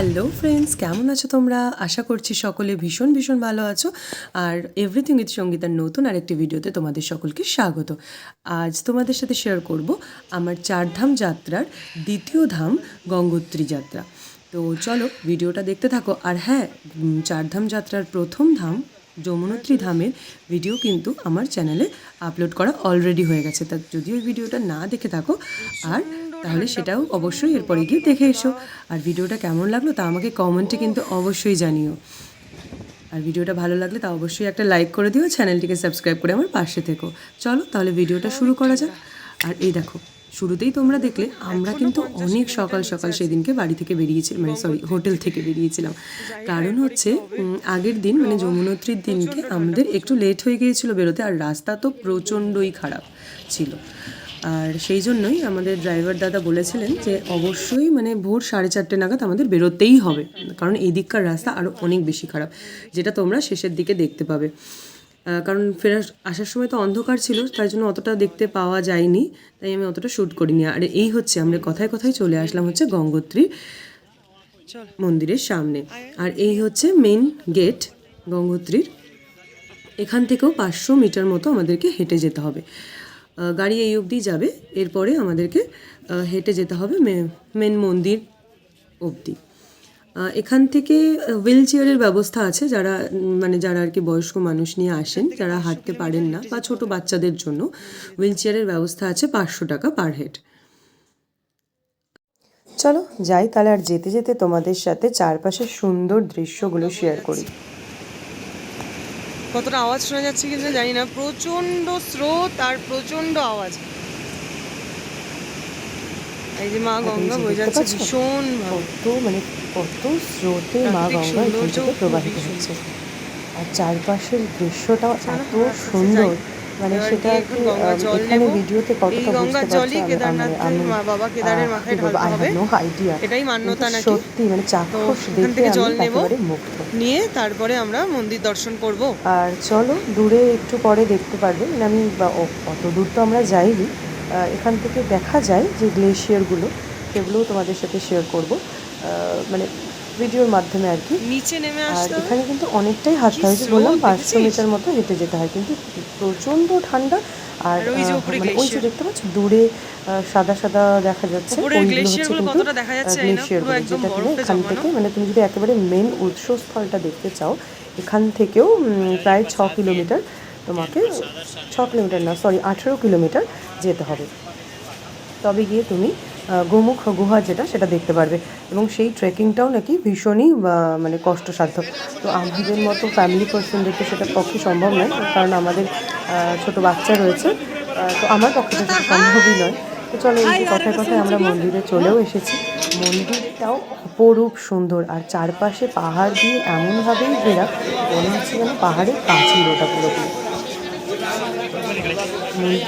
Hello friends কেমন আছো তোমরা? আশা করছি সকলে ভীষণ ভীষণ ভালো আছো। আর এভরিথিং উইথ সঙ্গীতার নতুন আরেকটি ভিডিওতে তোমাদের সকলকে স্বাগত। আজ তোমাদের সাথে শেয়ার করব আমার চারধাম যাত্রার দ্বিতীয় ধাম গঙ্গোত্রী যাত্রা। তো চলো ভিডিওটা দেখতে থাকো। আর হ্যাঁ চারধাম যাত্রার প্রথম ধাম যমুনোত্রী ধামের ভিডিও কিন্তু আমার চ্যানেলে আপলোড করা অলরেডি হয়ে গেছে। তা যদি ওই ভিডিওটা না দেখে থাকো। আর তাহলে সেটাও অবশ্যই এরপরে গিয়ে দেখে এসো। আর ভিডিওটা কেমন লাগল তা আমাকে কমেন্টে কিন্তু অবশ্যই জানিও। আর ভিডিওটা ভালো লাগলে তা অবশ্যই একটা লাইক করে দিও, চ্যানেলটিকে সাবস্ক্রাইব করে আমার পাশে থেকো। চলো তাহলে ভিডিওটা শুরু করা যাক। আর এই দেখো, শুরুতেই তোমরা দেখলে আমরা কিন্তু অনেক সকাল সকাল সেদিনকে বাড়ি থেকে বেরিয়েছিলাম মানে সরি হোটেল থেকে বেরিয়েছিলাম। কারণ হচ্ছে আগের দিন মানে যমুনোত্রীর দিনকে আমাদের একটু লেট হয়ে গিয়েছিল বেরোতে। আর রাস্তা তো প্রচণ্ডই খারাপ ছিল। আর সেই জন্যই আমাদের ড্রাইভার দাদা বলেছিলেন যে অবশ্যই মানে ভোর সাড়ে চারটে নাগাদ আমাদের বেরোতেই হবে। কারণ এই দিককার রাস্তা আরও অনেক বেশি খারাপ, যেটা তোমরা শেষের দিকে দেখতে পাবে। কারণ ফেরার, আসার সময় তো অন্ধকার ছিল তাই জন্য অতটা দেখতে পাওয়া যায়নি, তাই আমি অতটা শ্যুট করিনি। আর এই হচ্ছে, আমরা কথায় কথায় চলে আসলাম হচ্ছে গঙ্গোত্রী মন্দিরের সামনে। আর এই হচ্ছে মেন গেট গঙ্গোত্রীর। এখান থেকেও পাঁচশো মিটার মতো আমাদেরকে হেঁটে যেতে হবে। গাড়ি এই অবধি যাবে। এরপরে আমাদেরকে হেঁটে যেতে হবে মেন মন্দির অবধি। এখান থেকে হুইল চেয়ারের ব্যবস্থা আছে। যারা মানে যারা আর কি বয়স্ক মানুষ নিয়ে আসেন, যারা হাঁটতে পারেন না বা ছোট বাচ্চাদের জন্য হুইল চেয়ারের ব্যবস্থা আছে পাঁচশো টাকা পার হেড। চলো, যাই তাহলে আর যেতে যেতে তোমাদের সাথে চারপাশের সুন্দর দৃশ্যগুলো শেয়ার করি। কতটা আওয়াজ শোনা যাচ্ছে কিন্তু জানি না। প্রচণ্ড স্রোত আর প্রচণ্ড আওয়াজ। এই যে মা গঙ্গা বয়ে যাচ্ছে? ভীষণ কত মানে কত স্রোতে মা গঙ্গা প্রবাহিত হচ্ছে। আর চারপাশের দৃশ্যটাও এত সুন্দর। মানে সেটা এখন। ভিডিওতে কতটা বুঝতে পারছ আমি- মা বাবা কেদারের মাথায় ঢালতে হবে। নো আইডিয়া এটাই মান্যতা নাকি? সত্যি মানে চাক্ষুষ দেখে থেকে জল নেব। নিয়ে তারপরে আমরা মন্দির দর্শন করব আর চলো দূরে একটু পরে দেখতে পারবে মানে আমি ও- অত দূর তো আমরা যাইনি এখান থেকে দেখা যায় যে গ্লেশিয়ারগুলো সেগুলোও তোমাদের সাথে শেয়ার করব মানে ভিডিওর মাধ্যমে আর কি। নিচে নেমে আর। এখানে কিন্তু অনেকটাই হাঁটতে হয় বললাম পাঁচশো মিটার মতো হেঁটে যেতে হয়। কিন্তু প্রচণ্ড ঠান্ডা। আর ওই যে মানে। দেখতে পাচ্ছ দূরে সাদা সাদা দেখা যাচ্ছে। ওইগুলো হচ্ছে কিন্তু গ্লেশিয়ার যেটা কিনা এখান থেকে মানে তুমি যদি একেবারে মেন উৎসস্থলটা দেখতে চাও এখান থেকেও প্রায় ছ কিলোমিটার তোমাকে ছ কিলোমিটার না সরি আঠেরো কিলোমিটার যেতে হবে। তবে গিয়ে তুমি গোমুখ গুহা যেটা, সেটা দেখতে পারবে। এবং সেই ট্রেকিংটাও নাকি ভীষণই মানে কষ্টসাধ্য। তো আমাদের মতো ফ্যামিলি পার্সনদের তো সেটা পক্ষে সম্ভব নয়, কারণ আমাদের ছোট বাচ্চা রয়েছে। তো আমার পক্ষে তো সেটা সম্ভবই নয়। তো চলো এই যে কথায় কথায় আমরা মন্দিরে চলেও এসেছি। মন্দিরটাও অপরূপ সুন্দর। আর চারপাশে পাহাড় দিয়ে এমনভাবেই ঘেরা, মনে হচ্ছে যেন পাহাড়ের কাছিল ওটা পুরোপুরি।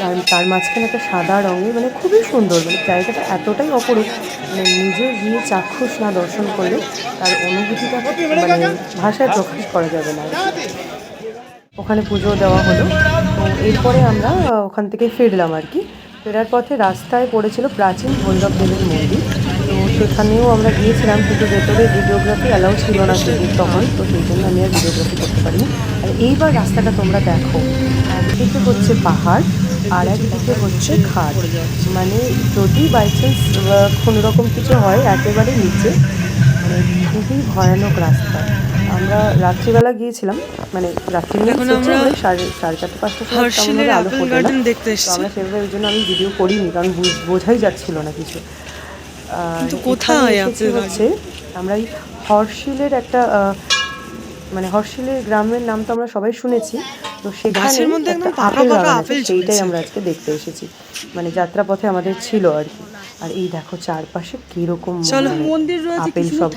তার তার মাঝখানে একটা সাদা রঙের মানে খুবই সুন্দর মানে জায়গাটা এতটাই অপরূপ মানে নিজে গিয়ে চাক্ষুষ না দর্শন করলে তার অনুভূতিটা মানে ভাষায় প্রকাশ করা যাবে না। ওখানে পুজো দেওয়া হলো, তো এরপরে আমরা ওখান থেকে ফিরলাম আর কি ফেরার পথে রাস্তায় পড়েছিল প্রাচীন ভৈরব দেবের মন্দির সেখানেও আমরা গিয়েছিলাম কিন্তু ভেতরে ভিডিওগ্রাফি অ্যালাউ ছিল না সেদিন তখন তো সেই জন্য আমি আর ভিডিওগ্রাফি করতে পারিনি। আর এইবার রাস্তাটা তোমরা দেখো একদিকে হচ্ছে পাহাড় আর একদিকে হচ্ছে ঘাট। মানে যদি বাই চান্স কোনো রকম কিছু হয় একেবারে নিচে মানে খুবই ভয়ানক রাস্তা। আমরা রাত্রিবেলা গিয়েছিলাম মানে রাত্রি সাড়ে সাড়ে চারটে পাঁচটার সময় আলো ফোটে না। আমরা সেভাবে ওই জন্য আমি ভিডিও করিনি কারণ বোঝাই যাচ্ছিল না কিছু। কিন্তু কোথায় আছে হচ্ছে আমরা এই হর্ষিলের একটা মানে হরশিলের গ্রামের নাম তো আমরা সবাই শুনেছি। তো সেখানে একটা আপেল বাগান আছে সেইটাই আমরা আজকে দেখতে এসেছি। মানে যাত্রাপথে আমাদের ছিল আর কি। আর এই দেখো চারপাশে কীরকম মানে আপেল সব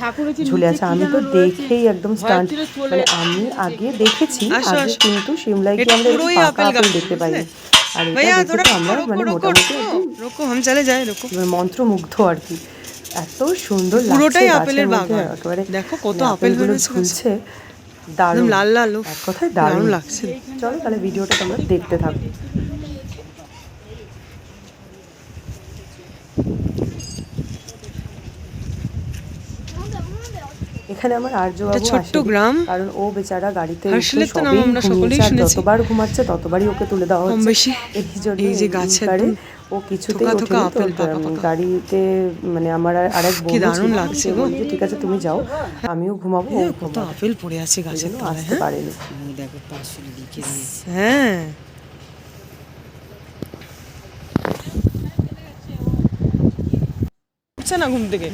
ঝুলে আছে। আমি তো দেখেই একদম স্টান্ট মানে আমি আগে দেখেছি আগে কিন্তু সিমলায় গিয়ে আমরা পাকা আপেল দেখতে পাইনি। আর এটা দেখে তো আমরা মানে মোটামুটি একদম রুকো হাম চলে যায় রুকো। মানে আর কি। এত সুন্দর পুরোটাই আপেলের বাগান। দেখো কত মানে আপেল ঝুলছে দারুণ। লাল লাল এক কথায় দারুণ। লাগছে। চলো তাহলে ভিডিওটা তোমরা দেখতে থাকো। এখানে আমার আর্য ছোট্ট গ্রাম। কারণ ও বেচারা গাড়িতে আসলে তো নাম আমরা সকলেই শুনেছি। যতবার ঘুমাচ্ছে ততবারই ওকে তুলে দেওয়া হচ্ছে। এই যে গাছের ও কিছুতেই ওঠেনি। গাড়িতে মানে আমার আর- দারুণ লাগছে গো। বলছে, ঠিক আছে তুমি যাও আমিও ঘুমাবো কত আপেল পড়ে আছে গাছের তলায় হ্যাঁ? পারেনি। দেখো পাঁচশো লিখে দিয়েছে হ্যাঁ। উঠছে না ঘুম থেকে?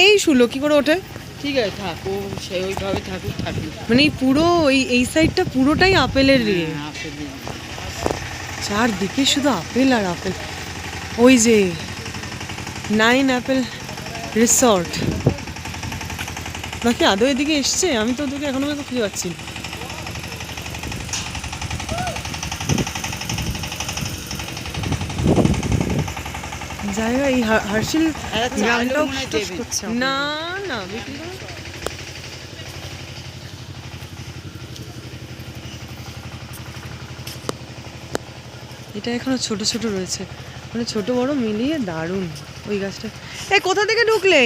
এই শুলো কি করে ওঠে? ঠিক আছে থাকো সে ওইভাবে থাকুক থাকুক মানে এই পুরো এই এই সাইডটা পুরোটাই আপেলের ইয়ে। আপেল চারদিকে শুধু আপেল আর আপেল। ওই যে নাইন অ্যাপেল রিসর্ট নাকি আদৌ এদিকে এসছে? আমি তো ওদেরকে এখনও পর্যন্ত খুঁজে পাচ্ছি। জায়গা এই হার- হার্শিল গ্রামটাও তো- দেবে। না না বিক্রি এটা এখনও ছোট ছোট রয়েছে। মানে ছোট বড় মিলিয়ে দারুণ ওই গাছটা। এ কোথা থেকে ঢুকলে?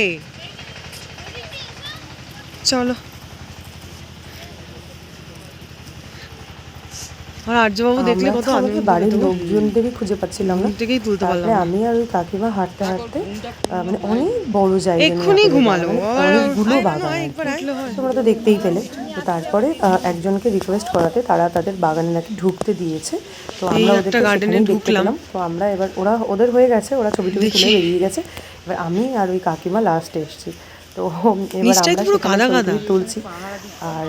চলো। আর আর্যবাবু দেখলে কত তো আনন্দ বাড়ির লোকজনদেরই খুঁজে পাচ্ছিলাম না। থেকেই তুলতে পারলাম তারপরে আমি আর ওই কাকিমা হাঁটতে হাঁটতে মানে অনেক বড় জায়গা এক্ষুনি ঘুমালো। অনেকগুলো বাগান। তোমরা তো দেখতেই পেলে। তো তারপরে একজনকে রিকোয়েস্ট করাতে তারা তাদের বাগানে নাকি ঢুকতে দিয়েছে। তো আমরা ওদেরকে garden এ ঢুকলাম। তো আমরা এবার ওরা ওদের হয়ে গেছে ওরা ছবি টবি তুলে বেরিয়ে গেছে। এবার আমি আর ওই কাকিমা লাস্টে এসেছি। তো এবার আমরা তুলছি। আর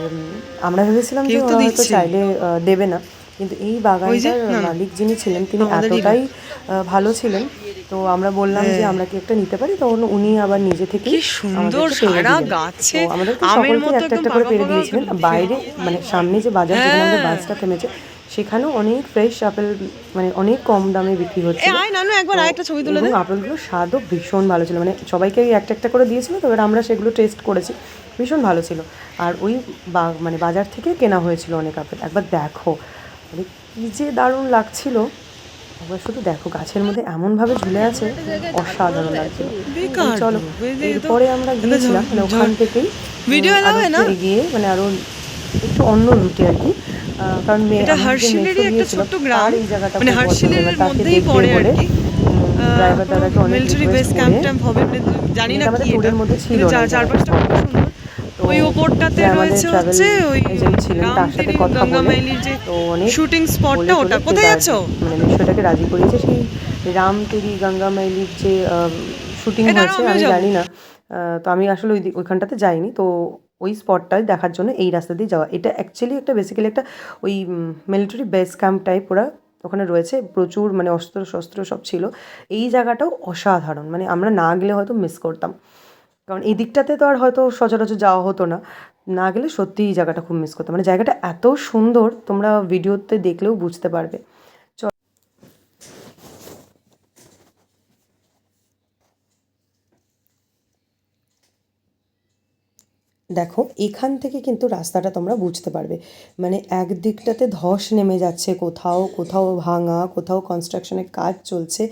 আমরা ভেবেছিলাম যে ওরা হয়তো চাইলে দেবে না। কিন্তু এই বাগানটার। মালিক যিনি ছিলেন তিনি এতটাই ভালো ছিলেন। তো আমরা বললাম যে আমরা কি একটা নিতে পারি? তখন উনি আবার নিজে থেকে সুন্দর সারা গাছে। আমাদেরকে সকলকে একটা একটা করে পেরে দিয়েছিলেন। বাইরে মানে সামনে যে বাজার যেখানে আমাদের হ্যাঁ। বাসটা থেমেছে সেখানেও অনেক ফ্রেশ আপেল মানে অনেক কম দামে বিক্রি হচ্ছে। আয় নানু একবার আয় ছবি তুলে দে। আপেলগুলোর স্বাদও ভীষণ ভালো ছিল। মানে সবাইকে ওই একটা একটা করে দিয়েছিল তো এবার আমরা সেগুলো টেস্ট করেছি। ভীষণ ভালো ছিল। আর ওই বা- মানে বাজার থেকে কেনা হয়েছিল অনেক আপেল। একবার দেখো মানে কী যে দারুণ লাগছিল। একবার শুধু দেখো গাছের মধ্যে এমনভাবে ঝুলে আছে অসাধারণ লাগছিল। চলো এরপরে আমরা গিয়েছিলাম মানে ওখান থেকেই একটু মানে আরও একটু অন্য রুটে আর কি। কারণ এটা হার্শিলেরই একটা ছোট্ট গ্রাম। তার এই জায়গাটা মানে হার্শিলের মধ্যেই পড়ে আর কি। ড্রাইভার দাদাকে অনেক মিলিটারি বেস ক্যাম্প ট্যাম্প হবে জানি না কি এটা। মধ্যে ছিল চারপাশটা খুব সুন্দর ওই ওপরটাতে রয়েছে হচ্ছে ওই ছিলেন, তার সাথে কথা বলে তো অনেক শুটিং স্পটটা ওটা। কোথায় দার্জি- মানে মেশোটাকে রাজি করিয়েছে সেই রাম তেরি গঙ্গা মাইলির যে শুটিং হয়েছে আমি জানি না। তো আমি আসলে ওই ওইখানটাতে যাইনি। তো ওই স্পটটায় দেখার জন্য এই রাস্তা দিয়ে যাওয়া। এটা অ্যাকচুয়ালি একটা বেসিক্যালি একটা ওই মিলিটারি বেস ক্যাম্প টাইপ ওরা ওখানে রয়েছে। প্রচুর মানে অস্ত্র শস্ত্র সব ছিল। এই জায়গাটাও অসাধারণ। মানে আমরা না গেলে হয়তো মিস করতাম। কারণ এই দিকটাতে তো আর হয়তো সচরাচর যাওয়া হতো না। না গেলে সত্যিই জায়গাটা খুব মিস করতাম। মানে জায়গাটা এত সুন্দর, তোমরা ভিডিওতে দেখলেও বুঝতে পারবে। দেখো, এখান থেকে কিন্তু রাস্তাটা তোমরা বুঝতে পারবে। মানে একদিকটাতে ধস নেমে যাচ্ছে, কোথাও কোথাও ভাঙা, কোথাও কনস্ট্রাকশনের কাজ চলছে,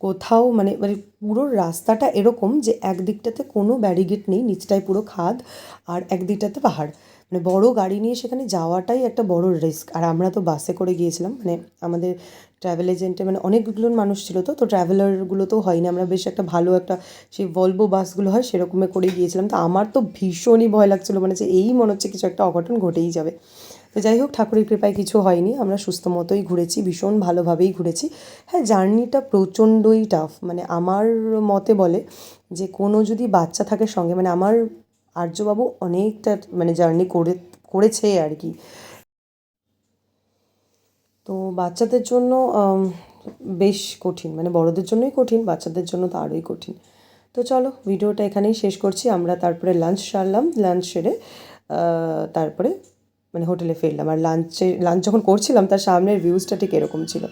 কোথাও মানে মানে পুরো রাস্তাটা এরকম যে একদিকটাতে কোনো ব্যারিগেট নেই, নিচটায় পুরো খাদ আর একদিকটাতে পাহাড়। মানে বড় গাড়ি নিয়ে সেখানে যাওয়াটাই একটা বড় রিস্ক। আর আমরা তো বাসে করে গিয়েছিলাম মানে আমাদের ট্রাভেল এজেন্টে মানে অনেকগুলো মানুষ ছিল তো তো ট্রাভেলারগুলো তো হয়নি। আমরা বেশ একটা ভালো একটা সেই ভলভো বাসগুলো হয় সেরকমে করে গিয়েছিলাম। তো আমার তো ভীষণই ভয় লাগছিল মানে যে এই মনে হচ্ছে কিছু একটা অঘটন ঘটেই যাবে। তো যাই হোক, ঠাকুরের কৃপায় কিছু হয়নি। আমরা সুস্থ মতোই ঘুরেছি, ভীষণ ভালোভাবেই ঘুরেছি। হ্যাঁ জার্নিটা প্রচণ্ডই টাফ মানে আমার মতে বলে যে কোনো যদি বাচ্চা থাকে সঙ্গে মানে আমার আর্যবাবু অনেকটা মানে জার্নি করে, করেছে আর কি। তো বাচ্চাদের জন্য বেশ কঠিন মানে বড়দের জন্যই কঠিন, বাচ্চাদের জন্য তো আরোই কঠিন। তো চলো, ভিডিওটা এখানেই শেষ করছি। আমরা তারপরে লাঞ্চ সারলাম লাঞ্চ সেরে তারপরে মানে হোটেলে ফিরলাম। আর লাঞ্চে লাঞ্চ যখন করছিলাম, তার সামনের ভিউজটা ঠিক এরকম ছিল।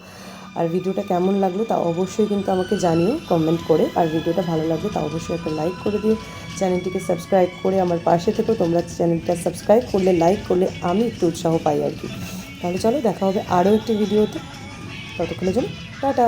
আর ভিডিওটা কেমন লাগল তা অবশ্যই কিন্তু আমাকে জানিও কমেন্ট করে। আর ভিডিওটা ভালো লাগল তা অবশ্যই একটা লাইক করে দিও। চ্যানেলটিকে সাবস্ক্রাইব করে আমার পাশে থেকেও তোমরা চ্যানেলটা সাবস্ক্রাইব করলে, লাইক করলে আমি একটু উৎসাহ পাই আর কি। তাহলে চলো, দেখা হবে আরও একটি ভিডিওতে। ততক্ষণের জন্য, টাটা।